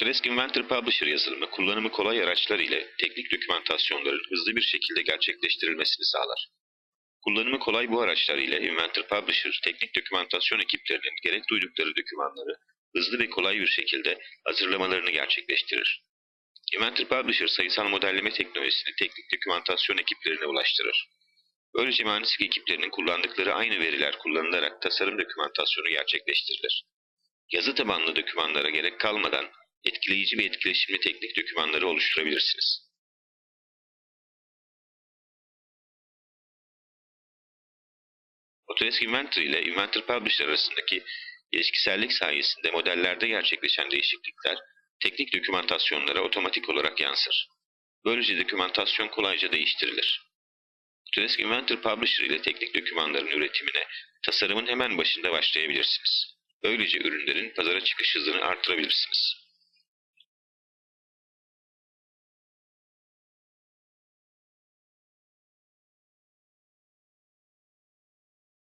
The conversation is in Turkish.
Autodesk Inventor Publisher yazılımı kullanımı kolay araçlar ile teknik dokümantasyonların hızlı bir şekilde gerçekleştirilmesini sağlar. Kullanımı kolay bu araçlar ile Inventor Publisher teknik dokümantasyon ekiplerinin gerek duydukları dokümanları hızlı ve kolay bir şekilde hazırlamalarını gerçekleştirir. Inventor Publisher sayısal modelleme teknolojisini teknik dokümantasyon ekiplerine ulaştırır. Böylece mühendislik ekiplerinin kullandıkları aynı veriler kullanılarak tasarım dokümantasyonu gerçekleştirilir. Yazı tabanlı dokümanlara gerek kalmadan etkileyici ve etkileşimli teknik dokümanları oluşturabilirsiniz. Autodesk Inventor ile Inventor Publisher arasındaki ilişkisellik sayesinde modellerde gerçekleşen değişiklikler teknik dokümantasyonlara otomatik olarak yansır. Böylece dokümantasyon kolayca değiştirilir. Autodesk Inventor Publisher ile teknik dokümanların üretimine tasarımın hemen başında başlayabilirsiniz. Böylece ürünlerin pazara çıkış hızını artırabilirsiniz.